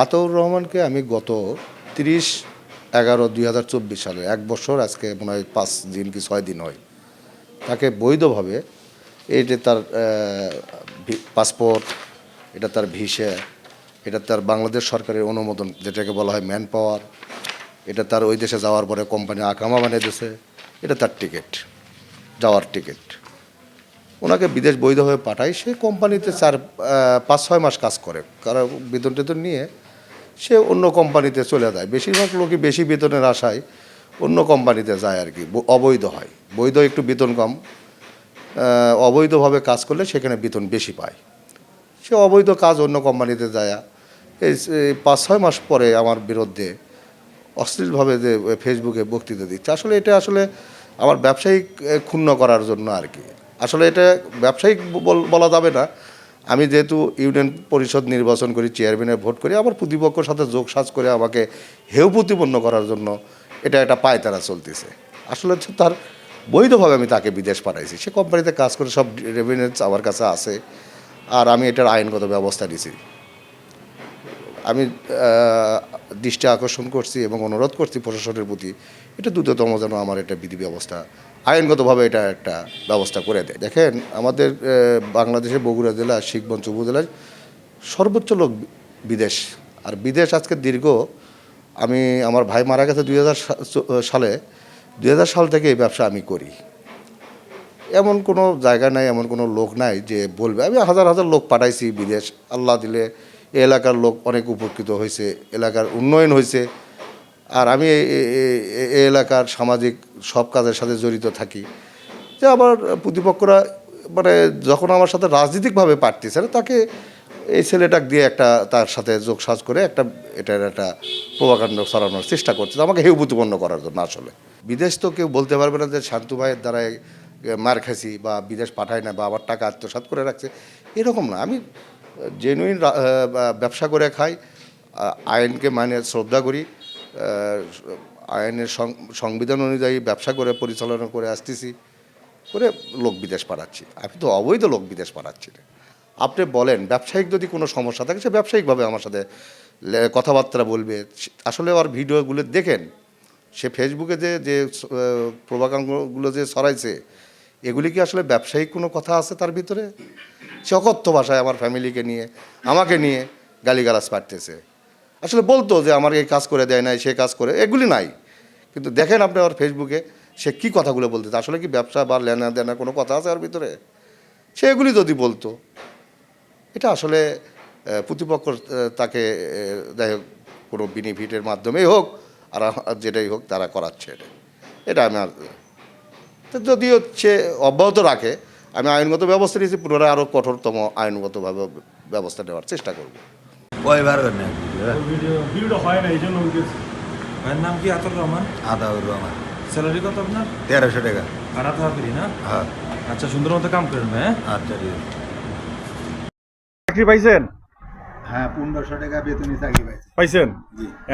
আতাউর রহমানকে আমি গত তিরিশ এগারো দুই হাজার চব্বিশ সালে এক বছর আজকে মনে হয় পাঁচ দিন কি ছয় দিন হয়, তাকে বৈধভাবে এই যে তার পাসপোর্ট, এটা তার ভিসা, এটা তার বাংলাদেশ সরকারের অনুমোদন, যেটাকে বলা হয় ম্যান পাওয়ার এটা তার ওই দেশে যাওয়ার পরে কোম্পানি আকামা বানিয়ে দিয়েছে, এটা তার টিকিট, যাওয়ার টিকিট। ওনাকে বিদেশ বৈধভাবে পাঠায় সে কোম্পানিতে চার পাঁচ, ছয় মাস কাজ করে। কারণ বেতন টেতন নিয়ে সে অন্য কোম্পানিতে চলে যায়। বেশিরভাগ লোকই বেশি বেতনের আশায় অন্য কোম্পানিতে যায় আর কি অবৈধ হয়। বৈধ একটু বেতন কম অবৈধভাবে কাজ করলে সেখানে বেতন বেশি পায়। সে অবৈধ কাজ অন্য কোম্পানিতে যায়। এই পাঁচ, ছয় মাস পরে আমার বিরুদ্ধে অশ্লীলভাবে যে ফেসবুকে বক্তৃতা দিচ্ছে। আসলে এটা আসলে আমার ব্যবসায়িক ক্ষুণ্ণ করার জন্য আর কি। আসলে এটা ব্যবসায়িক বল- যাবে না। আমি যেহেতু ইউনিয়ন পরিষদ নির্বাচন করি চেয়ারম্যানের ভোট করি আমার প্রতিপক্ষের সাথে যোগ সাজ করে আমাকে হেউ প্রতিপন্ন করার জন্য এটা একটা পায়তারা চলতেছে। আসলে হচ্ছে তার বৈধভাবে আমি তাকে বিদেশ পাঠাইছি। সে কোম্পানিতে কাজ করে, সব রেভিনেন্স আমার কাছে আছে, আর আমি এটার আইনগত ব্যবস্থা নিয়েছি আমি দৃষ্টি আকর্ষণ করছি এবং অনুরোধ করছি প্রশাসনের প্রতি, এটা দ্রুততম যেন আমার এটা বিধি ব্যবস্থা আইনগতভাবে এটা একটা ব্যবস্থা করে দেয়। দেখেন, আমাদের বাংলাদেশের বগুড়া জেলা শিখগঞ্জ উপজেলায় সর্বোচ্চ লোক বিদেশ। আর বিদেশ আজকে দীর্ঘ, আমি, আমার ভাই মারা গেছে দুই সালে, দুই হাজার সাল থেকে এই ব্যবসা আমি করি। এমন কোনো জায়গা নাই, এমন কোনো লোক নাই যে বলবে, আমি হাজার হাজার লোক পাঠাইছি বিদেশ, আল্লাহ দিলে এলাকার লোক অনেক উপকৃত হয়েছে, এলাকার উন্নয়ন হয়েছে। আর আমি এলাকার সামাজিক সব কাজের সাথে জড়িত থাকি। যে আমার প্রতিপক্ষরা মানে যখন আমার সাথে রাজনৈতিকভাবে পারতেছে না, তাকে এই ছেলেটাকে দিয়ে একটা তার সাথে যোগসাজ করে একটা, এটার একটা প্রভাকাণ্ড সরানোর চেষ্টা করছে। আমাকে হেউ করার জন্য আসলে। বিদেশ তো কেউ বলতে পারবে না যে শান্তু ভাইয়ের দ্বারাই মার খাইছি বা বিদেশ পাঠায় না বা আমার টাকা আত্মসাৎ করে রাখছে, এরকম না। আমি জেনুইন ব্যবসা করে খাই আইনকে মানে শ্রদ্ধা করি আইনের সংবিধান অনুযায়ী ব্যবসা করে, পরিচালনা করে আসতেছি, করে লোক বিদেশ পাঠাচ্ছি। আমি তো অবৈধ লোক বিদেশ পাঠাচ্ছি না। আপনি বলেন, ব্যবসায়িক যদি কোনো সমস্যা থাকে, সে ব্যবসায়িকভাবে আমার সাথে কথাবার্তা বলবে। আসলে ওর ভিডিওগুলো দেখেন, সে ফেসবুকে যে যে প্রভাকাঙ্গগুলো যে সরাইছে এগুলি কি আসলে ব্যবসায়িক কোনো কথা আছে তার ভিতরে? সে অকথ্য ভাষায় আমার ফ্যামিলিকে নিয়ে, আমাকে নিয়ে গালিগালাজ পাঠতেছে আসলে বলতো যে আমার এই কাজ করে দেয় নাই, সে কাজ করে। এগুলি নাই। কিন্তু দেখেন আপনি আমার ফেসবুকে, সে কি কথাগুলো বলতেছে? আসলে কি ব্যবসা বা লেনা দেনা কোনো কথা আছে ওর ভিতরে? সে এগুলি যদি বলতো, এটা আসলে প্রতিপক্ষ তাকে যাই হোক, কোনো বেনিফিটের মাধ্যমেই হোক, আর যেটাই হোক তারা করাচ্ছে এটা। এটা আমার তো যদি হচ্ছে অব্যাহত রাখে আমি আইনগত ব্যবস্থা নিয়েছি পুনরায় আরও কঠোরতম আইনগতভাবে ব্যবস্থা নেওয়ার চেষ্টা করব। হয় নাম কি? আতর রহমান? আদাউর রহমান। স্যালারি কত আপনার? তেরোশো টাকা। না হ্যাঁ? আচ্ছা সুন্দর মতো কাম করেন হ্যাঁ? আচ্ছা চাকরি পাইছেন? হ্যাঁ পনেরোশো টাকা বেতনই চাকরি পাইছি। পাইছেন?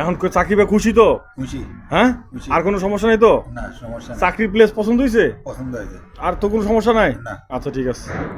এখন চাকরি পেয়ে খুশি তো? খুশি। হ্যাঁ? আর কোনো সমস্যা নেই তো? না সমস্যা চাকরির প্লেস পছন্দ হয়েছে পছন্দ হয়েছে। আর তো কোনো সমস্যা নাই? না। আচ্ছা ঠিক আছে।